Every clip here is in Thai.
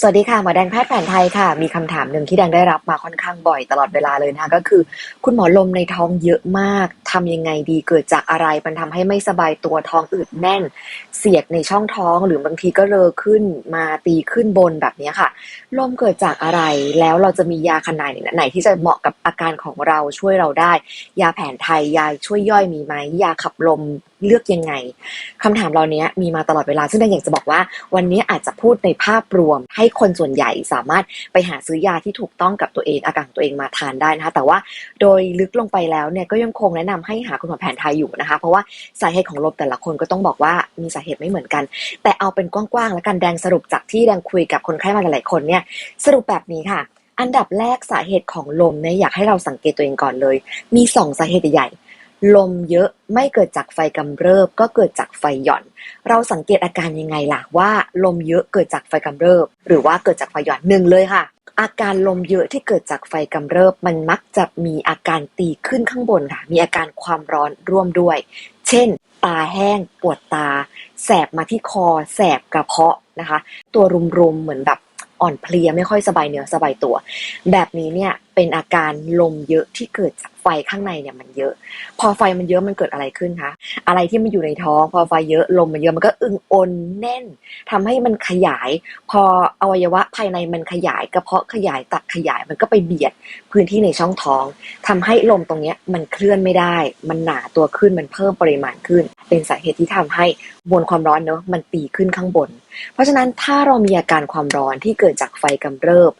สวัสดีค่ะ หมอแดงแพทย์แผนไทยค่ะ มีคำถามหนึ่งที่แดงได้รับมาค่อนข้างบ่อยตลอดเวลาเลยนะคะก็คือ คุณหมอลมในท้องเยอะมาก ทำยังไงดีเกิดจากอะไรมันทำให้ไม่สบายตัวท้องอืดแน่น เสียดในช่องท้องหรือบางทีก็เลอขึ้นมาตีขึ้นบนแบบนี้ค่ะลมเกิดจากอะไรแล้วเราจะมียาขนาดไหนที่จะเหมาะกับอาการของเราช่วยเราได้ ยาแผนไทยยาช่วยย่อยมีไหมยาขับลมเลือกยังไงคำถามเหล่านี้ยมีมาตลอดเวลา ซึ่งแดงอยากจะบอกว่า วันนี้อาจจะพูดในภาพรวม ให้คนส่วนใหญ่สามารถไปหาซื้อยาที่ถูกต้องกับตัวเองอาการตัวเองมาทานได้นะคะแต่ว่าโดยลึกลงไปแล้วเนี่ยก็ยังคงแนะนำให้หาคุณหมอแผนไทยอยู่นะคะ เพราะว่าสาเหตุของลมแต่ละคนก็ต้องบอกว่ามีสาเหตุไม่เหมือนกัน แต่เอาเป็นกว้างๆแล้วกันแดงสรุปจากที่แดงคุยกับคนไข้มาหลายๆคนเนี่ยสรุปแบบนี้ค่ะ อันดับแรกสาเหตุของลมเนี่ยอยากให้เราสังเกตตัวเองก่อนเลย มีสองสาเหตุใหญ่ๆ ลมเยอะไม่เกิดจากไฟกำเริบก็เกิดจากไฟหย่อน เราสังเกตอาการยังไงล่ะว่า ลมเยอะเกิดจากไฟกำเริบ หรือว่าเกิดจากไฟหย่อนหนึ่งเลยค่ะ อาการลมเยอะที่เกิดจากไฟกำเริบ มันมักจะมีอาการตีขึ้นข้างบนค่ะ มีอาการความร้อนร่วมด้วย เช่น ตาแห้ง ปวดตา แสบมาที่คอ แสบกระเพาะนะคะ ตัวรุมๆเหมือนแบบ อ่อนเพลียไม่ค่อยสบายเนื้อสบายตัว แบบนี้เนี่ยเป็นอาการลมเยอะที่เกิดจากไฟข้างในเนี่ยมันเยอะ พอไฟมันเยอะมันเกิดอะไรขึ้นคะอะไรที่มันอยู่ในท้อง พอไฟเยอะลมมันเยอะมันก็อึงอน แน่นทำให้มันขยาย พออวัยวะภายในมันขยายกระเพาะขยายตับขยายมันก็ไปเบียดพื้นที่ในช่องท้องทำให้ลมตรงเนี้ยมันเคลื่อนไม่ได้ มันหนาตัวขึ้นมันเพิ่มปริมาณขึ้น เป็นสาเหตุที่ทำให้มวลความร้อนเนอะมันตีขึ้นข้างบน เพราะฉะนั้นถ้าเรามีอาการความร้อนที่เกิดจากไฟกำเริบ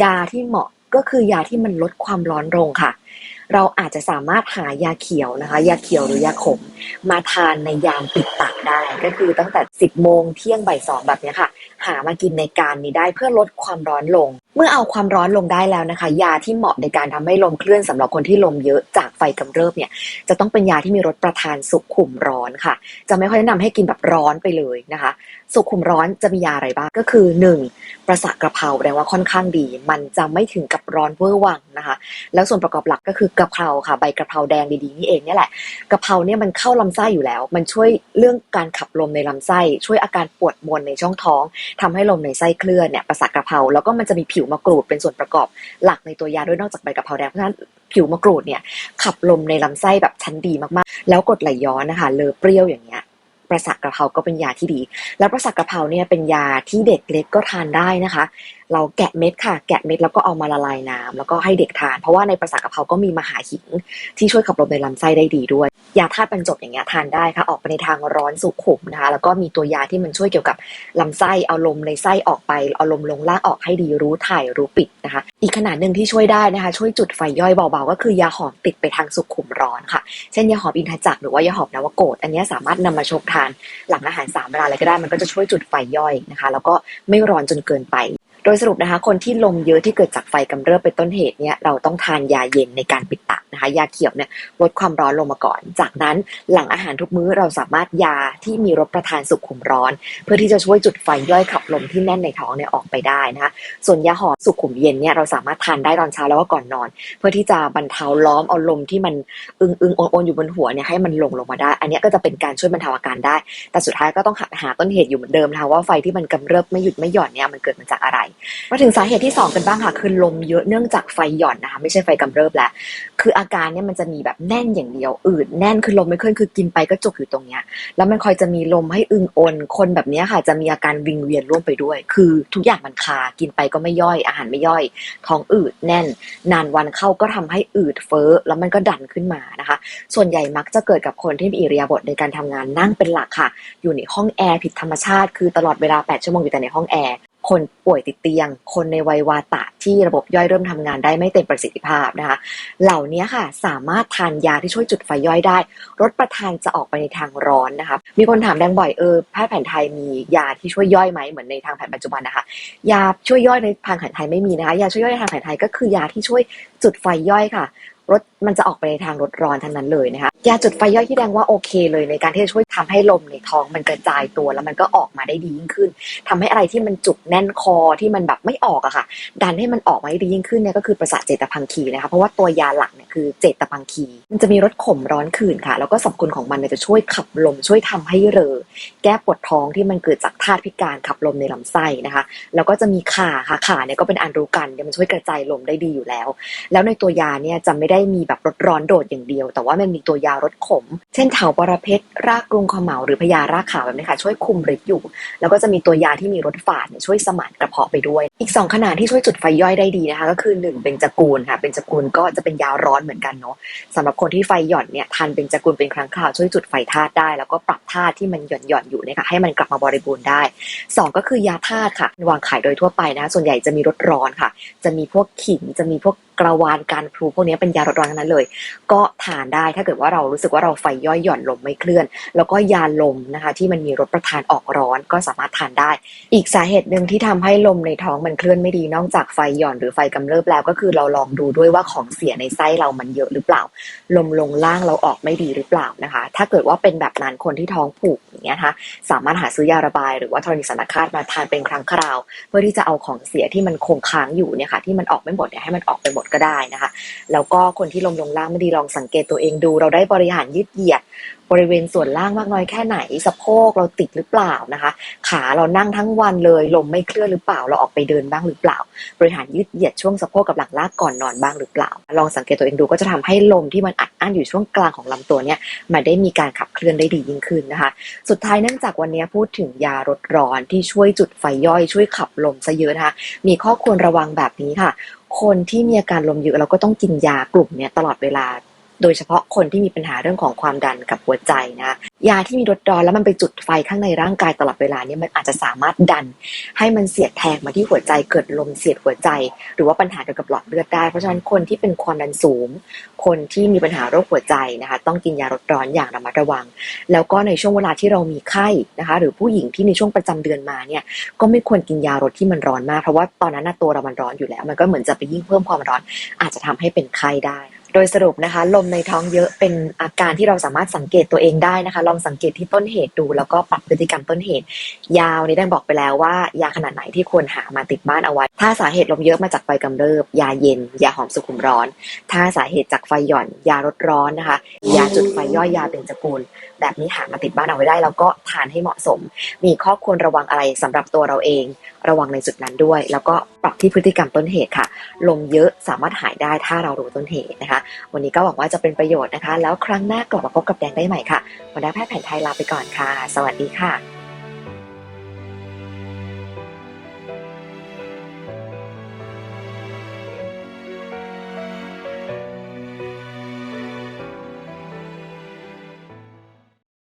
ยาที่เหมาะก็คือยาที่มันลดความร้อนลงค่ะ เราอาจจะสามารถหายาเขียวนะคะ ยาเขียวหรือยาขม มาทานในยามปิดปากได้ ก็คือตั้งแต่ 10โมงเที่ยงบ่ายสองแบบนี้ค่ะ หามากินในการนี้ได้เพื่อลดความร้อนลง มื่อเอาความร้อนลงได้แล้วนะคะ ยาที่เหมาะในการทำให้ลมเคลื่อนสำหรับคนที่ลมเยอะจากไฟกำเริบเนี่ย จะต้องเป็นยาที่มีรสประทานสุขุมร้อนค่ะ จะไม่ค่อยแนะนำให้กินแบบร้อนไปเลยนะคะ สุขุมร้อนจะมียาอะไรบ้างก็คือ 1. ประสาทกระเพราแปลว่าค่อนข้างดี มันจะไม่ถึงกับร้อนเวอร์วังนะคะ แล้วส่วนประกอบหลักก็คือกระเพราค่ะ ใบกระเพราแดงดีๆนี่เองเนี่ยแหละกระเพราเนี่ยมันเข้าลำไส้อยู่แล้ว มันช่วยเรื่องการขับลมในลำไส้ ช่วยอาการปวดมวลในช่องท้องทำให้ลมในไส้เคลื่อนเนี่ยประสาทกระเพราแล้วก็มันจะมีผิวมะกรูดเป็นส่วนประกอบหลักในตัวยาด้วยนอกจากใบกระเพราแดงเพราะฉะนั้นผิวมะกรูดเนี่ยขับลมในลำไส้แบบชั้นดีมากๆ แล้วกดไหลย้อนนะคะเลอเปรี้ยวอย่างเงี้ยประสาทกระเพราก็เป็นยาที่ดี แล้วประสาทกระเพราเนี่ยเป็นยาที่เด็กเล็กก็ทานได้นะคะ เราแกะเม็ดค่ะ แกะเม็ดแล้วก็เอามาละลายน้ำแล้วก็ให้เด็กทาน เพราะว่าในประสาทกระเพราก็มีมหาหินที่ช่วยขับลมในลำไส้ได้ดีด้วย ยาธาตุบรรจบอย่างเงี้ยทานได้ค่ะ ออกไปในทางร้อนสุขุมนะคะ แล้วก็มีตัวยาที่มันช่วยเกี่ยวกับลำไส้เอาลมในไส้ออกไปเอาลมลงล่างออกให้ดีรู้ถ่ายรู้ปิดนะคะ อีกขนาดหนึ่งที่ช่วยได้นะคะ ช่วยจุดไฟย่อยเบาๆ ก็คือยาหอมติดไปทางสุขุมร้อนค่ะ เช่นยาหอมอินทจักรหรือว่ายาหอมนวโกฏอันเนี้ยสามารถนำมาชงทานหลังอาหารสามเวลาเลยก็ได้มันก็จะช่วยจุดไฟย่อยนะคะ แล้วก็ไม่ร้อนจนเกินไป ยสรุปนะคะ คนที่ลมเยอะที่เกิดจากไฟกำเริบเป็นต้นเหตุเนี่ยเราต้องทานยาเย็นในการปิดตับนะคะ ยาเขียวเนี่ยลดความร้อนลงมาก่อน จากนั้นหลังอาหารทุกมื้อเราสามารถยาที่มีรสประทานสุขุมร้อน เพื่อที่จะช่วยจุดไฟย่อยขับลมที่แน่นในท้องเนี่ยออกไปได้นะคะ ส่วนยาหอมสุขุมเย็นเนี่ยเราสามารถทานได้ตอนเช้าแล้วก็ก่อนนอน เพื่อที่จะบรรเทาล้อมเอาลมที่มันอึงอึงโอนๆอนอยู่บนหัวเนี่ยให้มันลงลงมาได้ อันนี้ก็จะเป็นการช่วยบรรเทาอาการได้ แต่สุดท้ายก็ต้องหาหาต้นเหตุอยู่เหมือนเดิมนะคะว่าไฟที่มันกำเริบไม่หยุดไม่หย่อนเนี่ยมันเกิดมาจากอะไรมาถึงสาเหตุที่2กันบ้างค่ะ คือลมเยอะเนื่องจากไฟหย่อนนะคะ ไม่ใช่ไฟกำเริบแล้วคืออาการเนี่ยมันจะมีแบบแน่นอย่างเดียวอืดแน่นคือลมไม่ขึ้นคือกินไปก็จบอยู่ตรงเนี้ยแล้วมันคอยจะมีลมให้อึงอน คนแบบเนี้ยค่ะ จะมีอาการวิงเวียนร่วมไปด้วย คือทุกอย่างมันคากินไปก็ไม่ย่อย อาหารไม่ย่อย ท้องอืดแน่น นานวันเข้าก็ทำให้อืดเฟ้อแล้วมันก็ดันขึ้นมานะคะ ส่วนใหญ่มักจะเกิดกับคนที่มีอิริยาบถในการทำงานนั่งเป็นหลักค่ะ อยู่ในห้องแอร์ผิดธรรมชาติ คือตลอดเวลา8ชั่วโมงอยู่แต่ในห้องแอร์ คนป่วยติดเตียง คนในวัยวาตะที่ระบบย่อยเริ่มทำงานได้ไม่เต็มประสิทธิภาพนะคะ เหล่านี้ค่ะสามารถทานยาที่ช่วยจุดไฟย่อยได้ รสประทานจะออกไปในทางร้อนนะคะ มีคนถามแดงบ่อยเออแพทย์แผนไทยมียาที่ช่วยย่อยไหมเหมือนในทางแผนปัจจุบันนะคะ ยาช่วยย่อยในทางแผนไทยไม่มีนะคะ ยาช่วยย่อยในทางแผนไทยก็คือยาที่ช่วยจุดไฟย่อยค่ะ รถมันจะออกไปในทางรถร้อนทั้งนั้นเลยนะคะยาจุดไฟย่อยที่แดงว่าโอเคเลยในการที่จะช่วยทำให้ลมในท้องมันกระจายตัวแล้วมันก็ออกมาได้ดียิ่งขึ้นทำให้อะไรที่มันจุกแน่นคอที่มันแบบไม่ออกอะค่ะ ดันให้มันออกมาได้ดียิ่งขึ้นเนี่ยก็คือประสาทเจตพังคีนะคะเพราะว่าตัวยาหลักเนี่ยคือเจตพังคี มันจะมีรสขมร้อนขื่นค่ะ แล้วก็สรรพคุณของมันเนี่ยจะช่วยขับลมช่วยทำให้เรอ แก้ปวดท้องที่มันเกิดจากธาตุพิการขับลมในลำไส้นะคะแล้วก็จะมีขาค่ะขาเนี่ยก็เป็นอันรู้กันเดี๋ยวมันช่วยกระจายลมได้ดีอยู่แล้ว แล้วในตัวยาเนี่ยจะไม่ได้มีแบบรสร้อนโดดอย่างเดียว แต่ว่ามันมีตัวยารสขม เช่นเถาปรเพชรรากกรุงขมเหลาหรือพญารากขาวแบบนี้ค่ะช่วยคุมฤทธิ์อยู่ แล้วก็จะมีตัวยาที่มีรสฝาดเนี่ยช่วยสมานกระเพาะไปด้วย อีก2ขนาดที่ช่วยจุดไฟย่อยได้ดีนะคะ ก็คือ1เป็นจักูลค่ะเป็นจักูลก็จะเป็นยาร้อนเหมือนกันเนาะสำหรับคนที่ไฟหย่อนเนี่ยทานเป็นจักูลเป็นครั้งคราวช่วยจุดไฟธาตุได้ แล้วก็ปรับธาตุที่มันหย่อนหย่อนอยู่เนี่ยค่ะให้มันกลับมาบริบูรณ์ได้ 2 ก็คือยาธาตุค่ะ วางขายโดยทั่วไปนะ ส่วนใหญ่จะมีรสร้อนค่ะ จะมีพวกขิงจะมีพวกกระวานการพลูพวกนี้เป็นยารสร้อนทั้งนั้นเลย ก็ทานได้ถ้าเกิดว่าเรารู้สึกว่าเราไฟย่อยหย่อนลมไม่เคลื่อน แล้วก็ยาลมนะคะ ที่มันมีรสประทานออกร้อนก็สามารถทานได้ อีกสาเหตุหนึ่งที่ทำให้ลมในท้องมันเคลื่อนไม่ดีนอกจากไฟหย่อนหรือไฟกำเริบแล้ว ก็คือเราลองดูด้วยว่าของเสียในไส้เรามันเยอะหรือเปล่า ลมลงล่างเราออกไม่ดีหรือเปล่านะคะ ถ้าเกิดว่าเป็นแบบนั้นคนที่ท้องผูกอย่างเงี้ยนะคะสามารถหาซื้อยาระบาย หรือว่าธรณีสันคาตมาทานเป็นครั้งคราว เพื่อที่จะเอาของเสียที่มันคงค้างอยู่เนี่ยค่ะที่มันออกไม่หมดเนี่ยให้มันออกไปหมดก็ได้นะคะ แล้วก็คนที่ลมลงล่างไม่ดีลองสังเกตตัวเองดู เราได้บริหารยืดเหยียด บริเวณส่วนล่างมากน้อยแค่ไหน สะโพกเราติดหรือเปล่านะคะ ขาเรานั่งทั้งวันเลย ลมไม่เคลื่อนหรือเปล่า เราออกไปเดินบ้างหรือเปล่า บริหารยืดเหยียดช่วงสะโพกกับหลังลากก่อนนอนบ้างหรือเปล่า ลองสังเกตตัวเองดูก็จะทำให้ลมที่มันอัดอั้นอยู่ช่วงกลางของลำตัวเนี่ยมันได้มีการขับเคลื่อนได้ดียิ่งขึ้นนะคะ สุดท้ายเนื่องจากวันนี้พูดถึงยารดร้อนที่ช่วยจุดไฟย่อยช่วยขับลมซะเยอะนะคะ มีข้อควรระวังแบบนี้ค่ะคนที่มีอาการลมเยอะเราก็ต้องกินยากลุ่มนี้ตลอดเวลา โดยเฉพาะคนที่มีปัญหาเรื่องของความดันกับหัวใจนะยาที่มีรสร้อนแล้วมันไปจุดไฟข้างในร่างกายตลอดเวลาเนี่ยมันอาจจะสามารถดัน ให้มันเสียดแทงมาที่หัวใจเกิดลมเสียดหัวใจ หรือว่าปัญหาเกี่ยวกับหลอดเลือดได้เพราะฉะนั้นคนที่เป็นความดันสูง คนที่มีปัญหาโรคหัวใจนะคะ ต้องกินยารสร้อนอย่างระมัดระวัง แล้วก็ในช่วงเวลาที่เรามีไข้นะคะ หรือผู้หญิงที่ในช่วงประจำเดือนมาเนี่ยก็ไม่ควรกินยารสที่มันร้อนมากเพราะว่าตอนนั้นตัวเรามันร้อนอยู่แล้ว มันก็เหมือนจะไปยิ่งเพิ่มความร้อน อาจจะทำให้เป็นไข้ได้ โดยสรุปนะคะ ลมในท้องเยอะเป็นอาการที่เราสามารถสังเกตตัวเองได้นะคะ ลองสังเกตที่ต้นเหตุดู แล้วก็ปรับพฤติกรรมต้นเหตุ ยาวนี้ได้บอกไปแล้วว่ายาขนาดไหนที่ควรหามาติดบ้านเอาไว้ ถ้าสาเหตุลมเยอะมาจากไฟกำเริบ ยาเย็น ยาหอมสุขุมร้อน ถ้าสาเหตุจากไฟหย่อน ยาลดร้อนนะคะ ยาจุดไฟย่อยยาเบญจกูล แบบนี้หามาติดบ้านเอาไว้ได้ แล้วก็ทานให้เหมาะสม มีข้อควรระวังอะไรสำหรับตัวเราเอง ระวังในจุดนั้นด้วย แล้วก็ปรับที่พฤติกรรมต้นเหตุค่ะ ลมเยอะสามารถหายได้ถ้าเรารู้ต้นเหตุนะคะวันนี้ก็หวังว่าจะเป็นประโยชน์นะคะ แล้วครั้งหน้ากลับมาพบกับแดงได้ใหม่ค่ะวันนี้แพทย์แผนไทยลาไปก่อนค่ะ สวัสดีค่ะ